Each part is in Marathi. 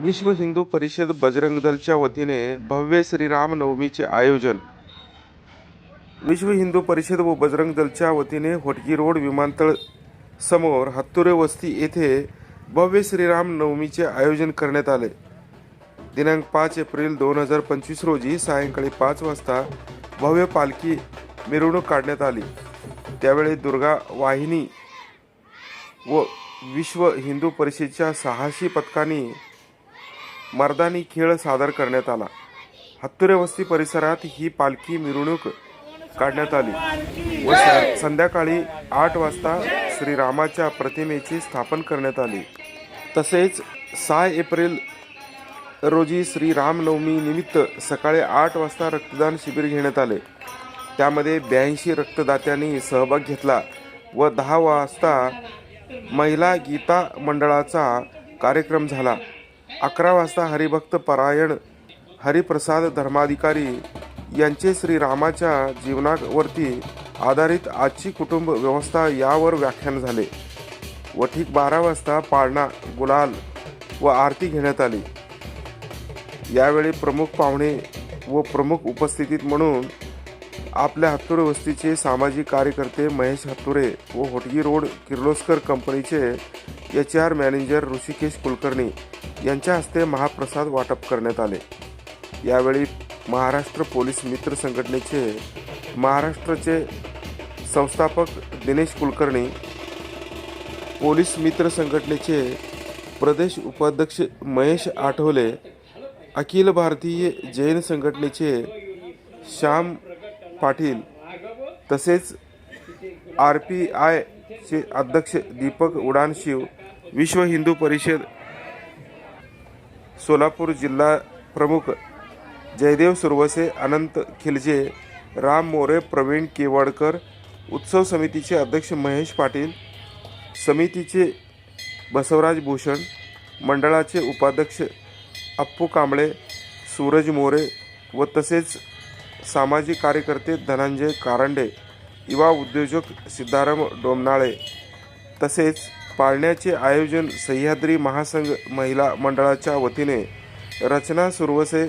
विश्व हिंदू परिषद बजरंग दलच्या वतीने भव्य श्रीराम नवमीचे आयोजन. विश्व हिंदू परिषद व बजरंग दलच्या वतीने होटगी रोड विमानतळ समोर हत्तुरे वस्ती येथे भव्य श्रीराम नवमीचे आयोजन करण्यात आले. दिनांक पाच एप्रिल दोन हजार पंचवीस रोजी सायंकाळी पाच वाजता भव्य पालखी मिरवणूक काढण्यात आली. त्यावेळी दुर्गा वाहिनी व विश्व हिंदू परिषदेच्या सहाशे पथकांनी मर्दानी खेळ सादर करण्यात आला. हत्तुरे वस्ती परिसरात ही पालखी मिरवणूक काढण्यात आली. व स- संध्याकाळी आठ वाजता श्रीरामाच्या प्रतिमेची स्थापन करण्यात आली. तसेच सहा एप्रिल रोजी श्री रामनवमी निमित्त सकाळी आठ वाजता रक्तदान शिबिर घेण्यात आले. त्यामध्ये ब्याऐंशी रक्तदात्यांनी सहभाग घेतला व दहा वाजता महिला गीता मंडळाचा कार्यक्रम झाला. अकरा वाजता हरिभक्त परायण हरिप्रसाद धर्माधिकारी यांचे श्रीरामाच्या जीवनावरती आधारित आजची कुटुंब व्यवस्था यावर व्याख्यान झाले. व ठीक बारा वाजता पाळणा गुलाल व आरती घेण्यात आली. यावेळी प्रमुख पाहुणे व प्रमुख उपस्थितीत म्हणून आपल्या हत्तुरे वस्तीचे सामाजिक कार्यकर्ते महेश हत्तुरे व होटगी रोड किर्लोस्कर कंपनीचे H R manager Rishikesh Kulkarni यांच्या हस्ते महाप्रसाद वाटप करण्यात आले. यावेळी महाराष्ट्र पोलीस मित्र संघटनेचे महाराष्ट्राचे संस्थापक दिनेश कुलकर्णी पोलीस मित्र संघटनेचे प्रदेश उपाध्यक्ष महेश आठवले अखिल भारतीय जैन संघटनेचे श्याम पाटील तसेच आर पी आयचे अध्यक्ष दीपक उडानशिव विश्व हिंदू परिषद सोलापूर जिल्हा प्रमुख जयदेव सुरवसे अनंत खिलजे राम मोरे प्रवीण केवाडकर उत्सव समितीचे अध्यक्ष महेश पाटील समितीचे बसवराज भूषण मंडळाचे उपाध्यक्ष अप्पू कांबळे सूरज मोरे व तसेच सामाजिक कार्यकर्ते धनंजय कारंडे युवा उद्योजक सिद्धाराम डोमनाळे तसेच पाळण्याचे आयोजन सह्याद्री महासंघ महिला मंडळाच्या वतीने रचना सुरवसे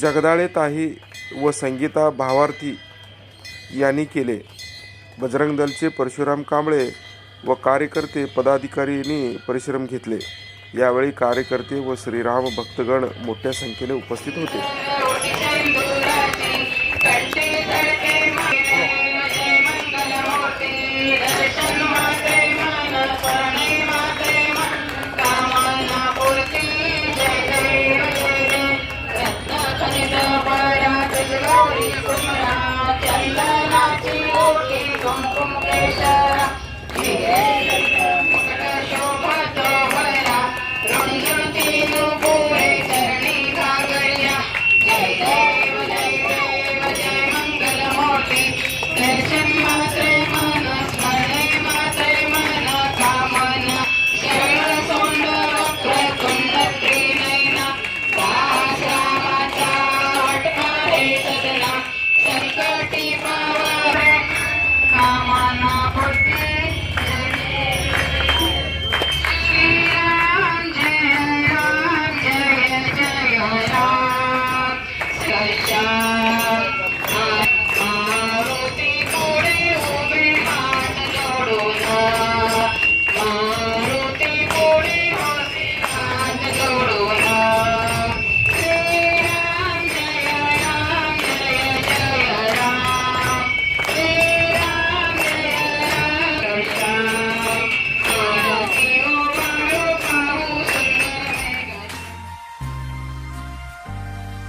जगदाळे ताही व संगीता भावार्थी यांनी केले. बजरंग दलचे परशुराम कांबळे व कार्यकर्ते पदाधिकाऱ्यांनी परिश्रम घेतले. यावेळी कार्यकर्ते व श्रीराम भक्तगण मोठ्या संख्येने उपस्थित होते.